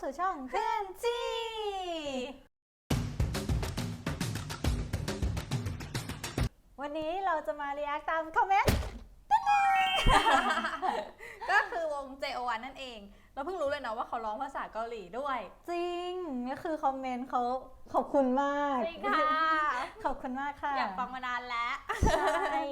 สู่ช่องเพื่อนจีวันนี้เราจะมาเรียกตามคอมเมนต์ ก็คือวง JO1 นั่นเอง เราเพิ่งรู้เลยนะว่าเขาร้องภาษาเกาหลีด้วย จริงก็คือคอมเมนต์เขาขอบคุณมาก จริงค่ะ อบคุณมากค่ะ อยากฟังมานานแล้ว ใช่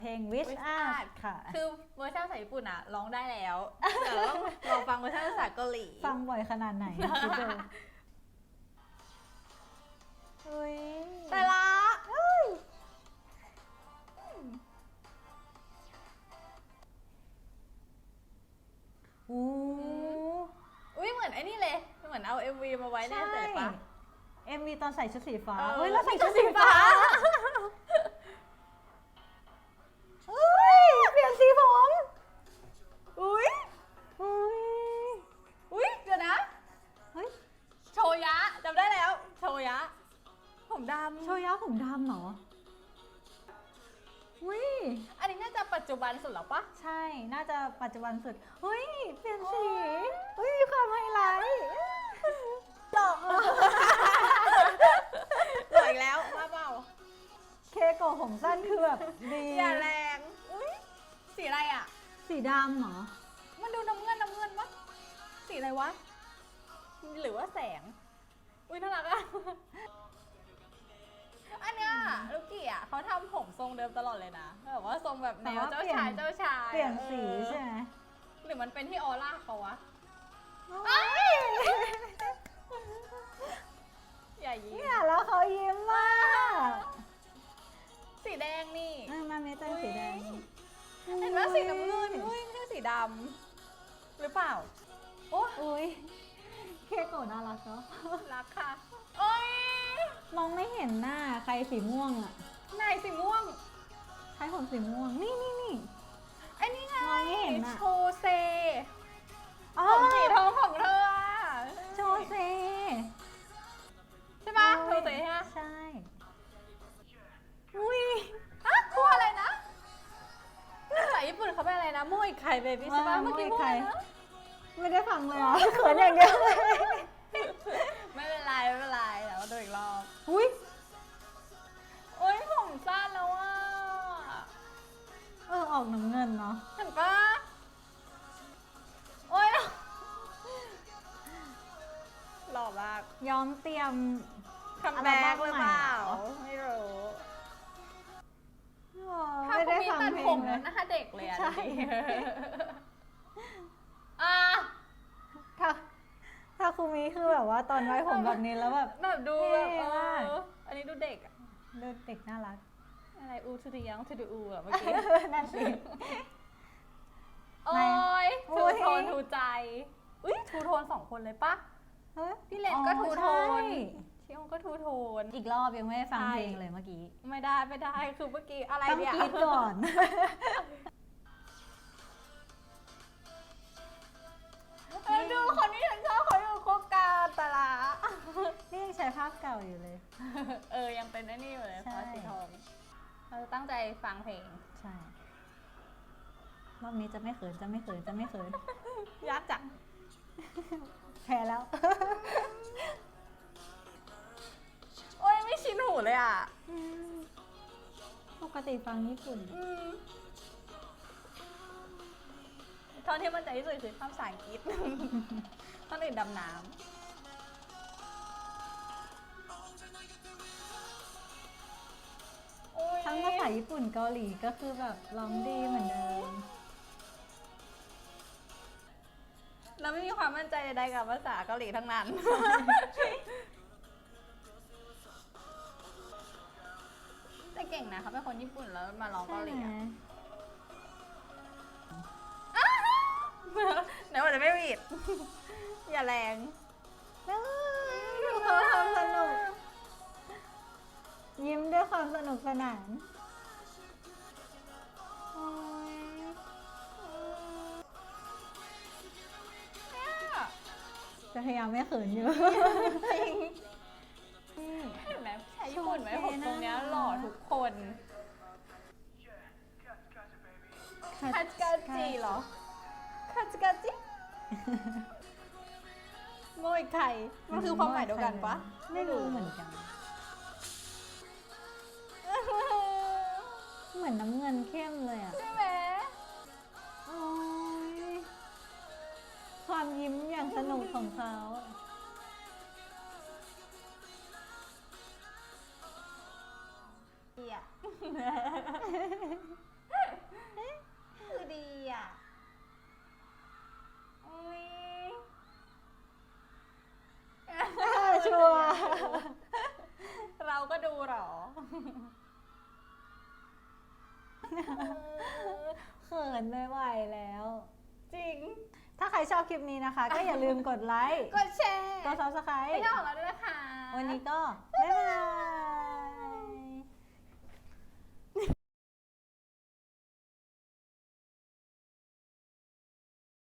เพลง Wish Wish Art Art ค่ะ คือเวอร์ชันภาษาญี่ปุ่นอะร้องได้แล้วแต่เราต้องลองฟังเวอร์ชันภาษาเกาหลี ฟังบ่อยขนาดไหนคิดดูเฮ้ยแต่ละเฮ้ยอู้อุ้ยเหมือนไอ้นี่เลย เหมือนเอา MV มาไว้ในใช่แต่ปะ เอ็มวีตอนใส่ชุดสีฟ้าเออเฮ้ยเราใส่ชุดสีฟ้าเฮ้เฮ้ยเปลี่ยนสีผมอุ้ยเฮ้ยอุ้ยเดี๋ยวนะ เฮ้ยโชยะจำได้แล้ว โชยะ ผมดำโชยะผมดำเหรออุ้ยอันนี้น่าจะปัจจุบันสุดแล้วปะใช่ น่าจะปัจจุบันสุดเฮ้ยเปลี่ยนสีโอ๊ยเฮ้ยมีความไฮไลท์ ผมสั้นคือแบบดีอย่าแรง อุ้ยสีอะไรอะ สีดำเหรอ มันดูน้ำเงินน้ำเงินวะ สีอะไรวะ หรือว่าแสง อุ้ยน่ารักอะอันเนี้ยลูกกี้อะเขาทำผมทรงเดิมตลอดเลยนะแบบว่าทรงแบบแนวเจ้าชายเจ้าชายเปลี่ยนสีออใช่ไหมหรือมันเป็นที่ออร่าเขาวะเอ้ยอย่ายิ้มเนี่ยแล้วเขายิ้มมาำหรือเปล่า โอ้อุ้ยเคโกะน่ารักเนาะรักค่ะ โอ้ยมองไม่เห็นหน้าใครสีม่วงอะไหนสีม่วง ใครผมสีม่วง นี่นี่นี่ไอ้นี่ไงมองไม่เห็นอะ โชเซ อะไรนะมุ้ยไข่เบบี้ใช่ปะว่าเมื่อกี้มุ้พูยดไข่อะไรนะไม่ได้ฟังเลยเหรอเขินอย่างเดียวเลยไม่เป็นไรไม่เป็นไรเดี๋ยวมาดูอีกรอบอุ้ยโอ้ยผมสั้นแล้วอะเออออกน้ำเงินเนาะเห็นปะโอ้ยหล่อมากย้อมเตรียมคัมแบ็กหรือเปล่าไม่รู้ ถ้าไม่เขาได้มีฟังตัดเพลผงมเลแล้วยหน้าเด็กเลยอะใช่ ดูดิอะถ้าถ้าครูมีคือแบบว่าตอนไว้ผมแบบนี้แล้วแบบ แบบดูแบบเท่เอมาก ออันนี้ดูเด็กอะดูเด็กน่ารัก อะไรอูทูดิยังทูดิอูอะเมื่อกี้ นั่นสิ โอ้ยโอ้ทูย โทนทูใจ อุ้ยทูโทนสองคนเลยปะเฮ้ยพี่เลนก็อ๋อทูโทน ใช่ ชิองก็ทูโทน อีกรอบยังไม่ได้ฟังใช่เพลงเลยเมื่อกี้ ไม่ได้ไม่ได้คือเมื่อกี้อะไรต้องเนี่ยกรีดก่อน เออดูคนที่ฉันชอบเขาอยู่โคกาตะละนี่ยังใช้ภาพเก่าอยู่เลย เออยังเป็นไอ้นี่อยู่เลยใช่ ฟ้าสีทองเราจะตั้งใจฟังเพลงใช่รอบนี้จะไม่เขินจะไม่เขินจะไม่เขิน ยากจัง แพ้แล้ว ติฟังญี่ปุ่นอืมท่อนที่มันใจที่สุดคือท่อนภาษาอังกฤษ ท่อนอื่นดำน้ำโอ้ยทั้งภาษาญี่ปุ่นเกาหลีก็คือแบบร้องดีเหมือนเดิม เราไม่มีความมั่นใจใดๆกับภาษาเกาหลีทั้งนั้น แต่เก่งนะเขาเป็นคนญี่ปุ่นแล้วมาร้องใช่เกาหลีไหมอะเดี๋ยวมันจะไม่ผิดอย่าแรงเอ้ยดูเขาทำสนุก ยิ้มด้วยความสนุกสนานโอ๊ยจะพยายามไม่เขินอยู่เห็นไหม ชายญี่ปุ่นไหมผมตรงเนี้ยหล่อทุกคนคัจกาจิเหรอคัจกาจิโง่อีกไข่มันคือความหมายเดียวกันปะไม่รู้เหมือนกัน เหมือนน้ำเงินเข้มเลยอะ ใช่ไหมโอ้ยความยิ้มอย่างสนุกของเขา คือดีอะ อุ้ยชัวร์เราก็ดูเหรอเขินไม่ไหวแล้ว จริง ถ้าใครชอบคลิปนี้นะคะ ก็อย่าลืมกดไลค์ กดแชร์ กด subscribe ให้ช่องของเราด้วยนะคะ วันนี้ก็ส